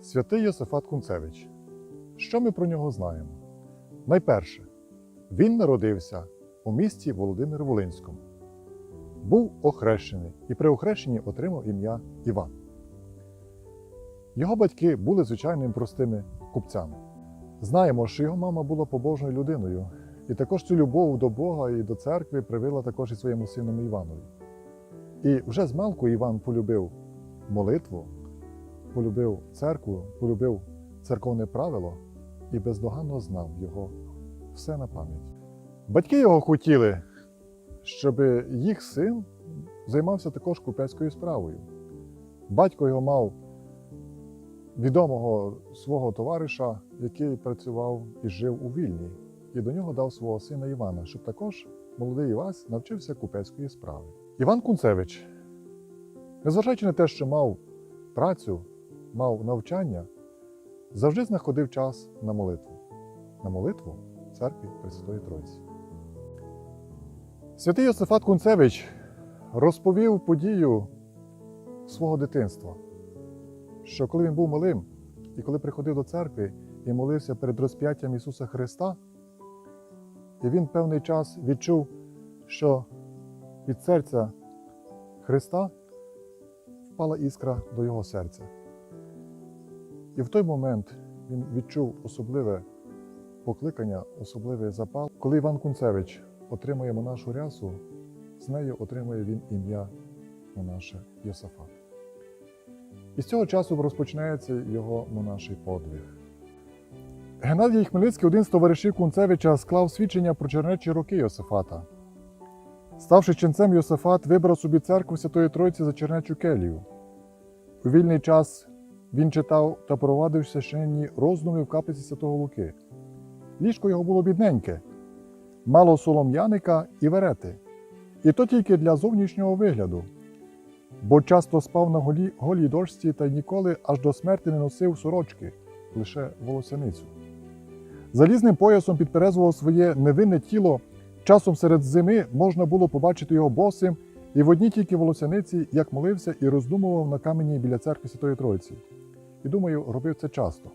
Святий Йосифат Кунцевич. Що ми про нього знаємо? Найперше, він народився у місті Володимир Волинському. Був охрещений і при охрещенні отримав ім'я Іван. Його батьки були звичайними простими купцями. Знаємо, що його мама була побожною людиною, і також цю любов до Бога і до церкви привила також і своєму синові Іванові. І вже змалку Іван полюбив молитву, полюбив церкву, полюбив церковне правило і бездоганно знав його все на пам'ять. Батьки його хотіли, щоб їх син займався також купецькою справою. Батько його мав відомого свого товариша, який працював і жив у Вільні, і до нього дав свого сина Івана, щоб також молодий Івась навчився купецької справи. Іван Кунцевич, незважаючи на те, що мав працю, мав навчання, завжди знаходив час на молитву. На молитву в церкві Пресвятої Тройці. Святий Йосифат Кунцевич розповів подію свого дитинства, що коли він був малим і коли приходив до церкви і молився перед розп'яттям Ісуса Христа, і він певний час відчув, що від серця Христа впала іскра до його серця. І в той момент він відчув особливе покликання, особливий запал. Коли Іван Кунцевич отримує монашу рясу, з нею отримує він ім'я монаше Йосафат. І з цього часу розпочинається його монаший подвиг. Геннадій Хмельницький, один з товаришів Кунцевича, склав свідчення про чернечі роки Йосифата. Ставши ченцем, Йосифат вибрав собі церкву Святої Тройці за чернечу келію. У вільний час він читав та провадив священні роздуми в каплиці Святого Луки. Ліжко його було бідненьке, мало солом'яника і верети, і то тільки для зовнішнього вигляду, бо часто спав на голі, голій дошці та ніколи аж до смерти не носив сорочки, лише волосяницю. Залізним поясом підперезував своє невинне тіло. Часом серед зими можна було побачити його босим і в одній тільки волосяниці, як молився і роздумував на камені біля церкви Святої Тройці. І думаю, робив це часто.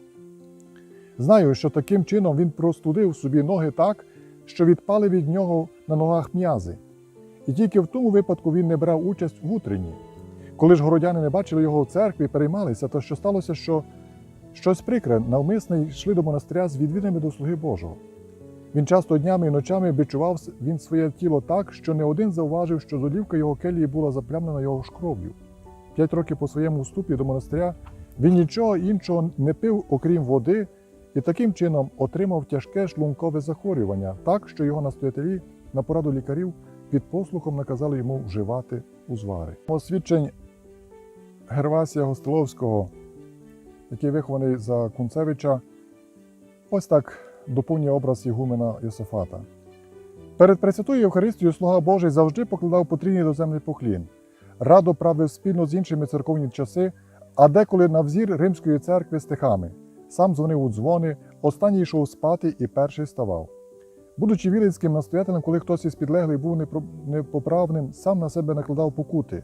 Знаю, що таким чином він простудив собі ноги так, що відпали від нього на ногах м'язи. І тільки в тому випадку він не брав участь в утренні. Коли ж городяни не бачили його в церкві, переймалися, то що сталося, що щось прикре, навмисне йшли до монастиря з відвідами до слуги Божого. Він часто днями і ночами бичував він своє тіло так, що не один зауважив, що золівка його келії була заплямлена його ж кров'ю. П'ять років по своєму вступі до монастиря він нічого іншого не пив, окрім води, і таким чином отримав тяжке шлункове захворювання, так що його настоятелі на пораду лікарів під послухом наказали йому вживати узвари. Освідчень Гервасія Гостеловського, який вихований за Кунцевича, ось так доповнює образ Ігумена Йосифата. Перед Пресвятою Євхаристією слуга Божий завжди покладав потрійний доземний поклін, радо правив спільно з іншими церковні часи, а деколи на взір Римської церкви стихами. Сам дзвонив у дзвони, останній йшов спати і перший ставав. Будучи віленським настоятелем, коли хтось із підлеглих був непоправним, сам на себе накладав покути.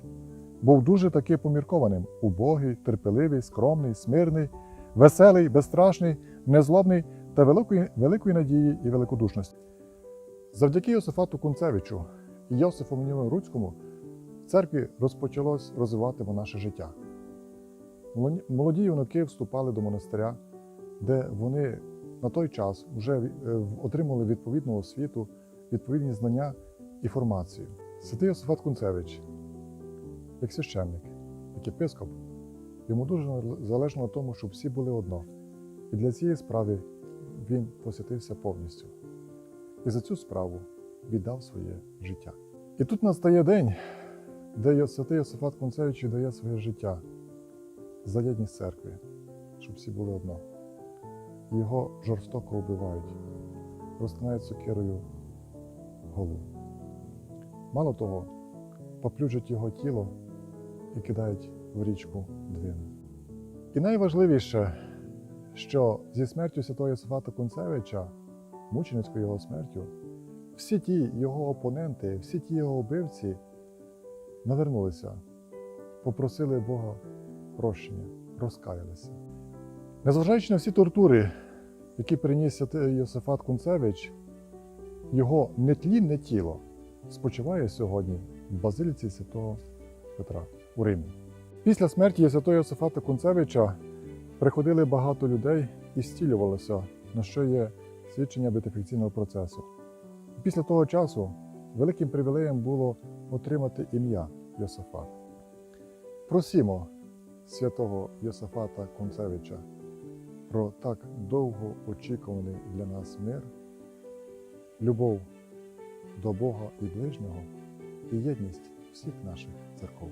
Був дуже таки поміркованим, убогий, терпеливий, скромний, смирний, веселий, безстрашний, незлобний та великої, великої надії і великодушності. Завдяки Йосифату Кунцевичу і Йосифу Менілу Руцькому в церкві розпочалось розвивати наше життя. Молоді- юнаки вступали до монастиря, де вони на той час вже е, отримали відповідну освіту, відповідні знання і формацію. Святий Йосифат Кунцевич, як священник, як єпископ, йому дуже залежно на тому, щоб всі були одно. І для цієї справи він посвятився повністю. І за цю справу віддав своє життя. І тут настає день, де святий Йосифат Кунцевич віддає своє життя за церкви, щоб всі були одно. Його жорстоко вбивають, розтинають сокирою голову. Мало того, поплюжать його тіло і кидають в річку Двину. І найважливіше, що зі смертю святого Йосифата Кунцевича, мученицькою його смертю, всі ті його опоненти, всі ті його вбивці навернулися, попросили Бога прощення, розкаялися. Незважаючи на всі тортури, які приніс Йосифат Кунцевич, його нетлінне тіло спочиває сьогодні в базиліці святого Петра у Римі. Після смерті святого Йосифата Кунцевича приходили багато людей і зцілювалося, на що є свідчення бетифікційного процесу. Після того часу великим привілеєм було отримати ім'я Йосифат. Просімо святого Йосифата Кунцевича про так довго очікуваний для нас мир, любов до Бога і ближнього і єдність всіх наших церков.